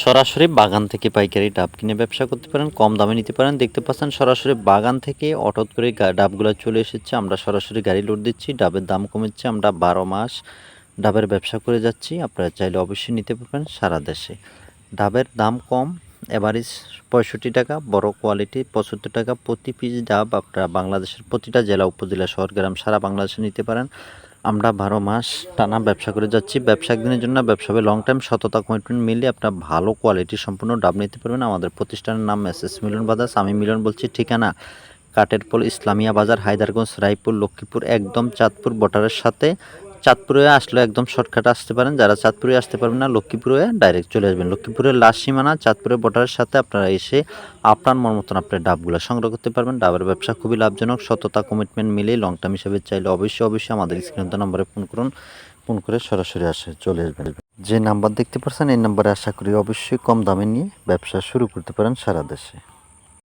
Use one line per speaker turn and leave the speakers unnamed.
সরাসরি বাগান থেকে পাইকারি ডাব কিনে ব্যবসা করতে পারেন, কম দামে নিতে পারেন। দেখতে পাচ্ছেন সরাসরি বাগান থেকে অটোত করে ডাবগুলো চলে এসেছে। আমরা সরাসরি গাড়ি লোড দিচ্ছি, ডাবের দাম কমেছে। আমরা বারো মাস ডাবের ব্যবসা করে যাচ্ছি। আপনারা চাইলে অবশ্যই নিতে পারবেন সারা দেশে। ডাবের দাম কম, এভারেজ পঁয়ষট্টি টাকা, বড় কোয়ালিটি পঁচাত্তর টাকা। প্রতি পিস ডাব আপনারা বাংলাদেশের প্রতিটা জেলা, উপজেলা, শহর, গ্রাম সারা বাংলাদেশে নিতে পারেন। আমরা বারো মাস টানা ব্যবসা করে যাচ্ছি। ব্যবসা একদিনের জন্য, ব্যবসা হবে লং টাইম সততা কমিটমেন্ট মিলিয়ে আপনার ভালো কোয়ালিটি সম্পূর্ণ ডাব নিতে পারবেন। আমাদের প্রতিষ্ঠানের নাম এস এস মিলন বাদাস আমি মিলন বলছি, ঠিকানা কাটেরপোল ইসলামিয়া বাজার, হায়দারগঞ্জ, রায়পুর, লক্ষ্মীপুর, একদম চাঁদপুর বর্ডারের সাথে। চাঁদপুরে আসলে একদম শর্টকাট আসতে পারেন। যারা চাঁদপুরে আসতে পারবেন না, লক্ষ্মীপুরে ডাইরেক্ট চলে আসবেন। লক্ষ্মীপুরের লাস্ট সীমানা চাঁদপুরের বর্ডারের সাথে আপনারা এসে আপনার মন মতন আপনার ডাবগুলো সংগ্রহ করতে পারবেন। ডাবের ব্যবসা খুবই লাভজনক। সততা কমিটমেন্ট মিলে লং টার্ম হিসেবে চাইলে অবশ্যই অবশ্যই আমাদের স্ক্রিন নম্বরে ফোন করুন। ফোন করে সরাসরি আসে, চলে আসবেন। যে নাম্বার দেখতে পাচ্ছেন এই নাম্বারে আশা করি অবশ্যই কম দামে নিয়ে ব্যবসা শুরু করতে পারেন সারা দেশে।